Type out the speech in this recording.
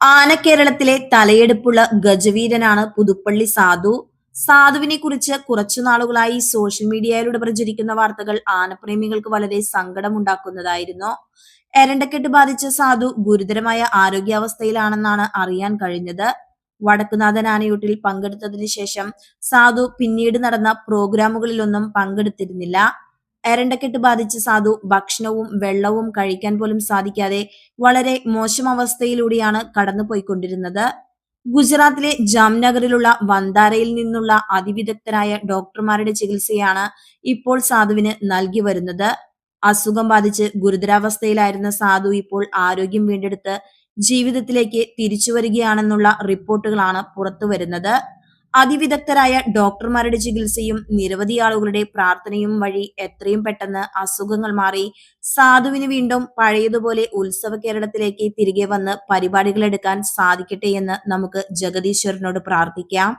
ആനക്കേരളത്തിലെ തലയെടുപ്പുള്ള ഗജവീരനാണ് പുതുപ്പള്ളി സാധു. സാധുവിനെ കുറിച്ച് കുറച്ചു നാളുകളായി സോഷ്യൽ മീഡിയയിലൂടെ പ്രചരിക്കുന്ന വാർത്തകൾ ആനപ്രേമികൾക്ക് വളരെ സങ്കടമുണ്ടാക്കുന്നതായിരുന്നു. എരണ്ടക്കെട്ട് ബാധിച്ച സാധു ഗുരുതരമായ ആരോഗ്യാവസ്ഥയിലാണെന്നാണ് അറിയാൻ കഴിഞ്ഞത്. വടക്കുനാഥൻ ആനയൂട്ടിൽ പങ്കെടുത്തതിനു ശേഷം സാധു പിന്നീട് നടന്ന പ്രോഗ്രാമുകളിലൊന്നും പങ്കെടുത്തിരുന്നില്ല. എരണ്ടക്കെട്ട് ബാധിച്ച സാധു ഭക്ഷണവും വെള്ളവും കഴിക്കാൻ പോലും സാധിക്കാതെ വളരെ മോശം അവസ്ഥയിലൂടെയാണ് കടന്നുപോയിക്കൊണ്ടിരുന്നത്. ഗുജറാത്തിലെ ജാംനഗറിലുള്ള വന്താരയിൽ നിന്നുള്ള അതിവിദഗ്ധരായ ഡോക്ടർമാരുടെ ചികിത്സയാണ് ഇപ്പോൾ സാധുവിന് നൽകി വരുന്നത്. അസുഖം ബാധിച്ച് ഗുരുതരാവസ്ഥയിലായിരുന്ന സാധു ഇപ്പോൾ ആരോഗ്യം വീണ്ടെടുത്ത് ജീവിതത്തിലേക്ക് തിരിച്ചു വരികയാണെന്നുള്ള റിപ്പോർട്ടുകളാണ് പുറത്തുവരുന്നത്. അതിവിദഗ്ധരായ ഡോക്ടർമാരുടെ ചികിത്സയും നിരവധി ആളുകളുടെ പ്രാർത്ഥനയും വഴി എത്രയും പെട്ടെന്ന് അസുഖങ്ങൾ മാറി സാധുവിന് വീണ്ടും പഴയതുപോലെ ഉത്സവ കേരളത്തിലേക്ക് തിരികെ വന്ന് പരിപാടികൾ എടുക്കാൻ സാധിക്കട്ടെ എന്ന് നമുക്ക് ജഗദീശ്വരനോട് പ്രാർത്ഥിക്കാം.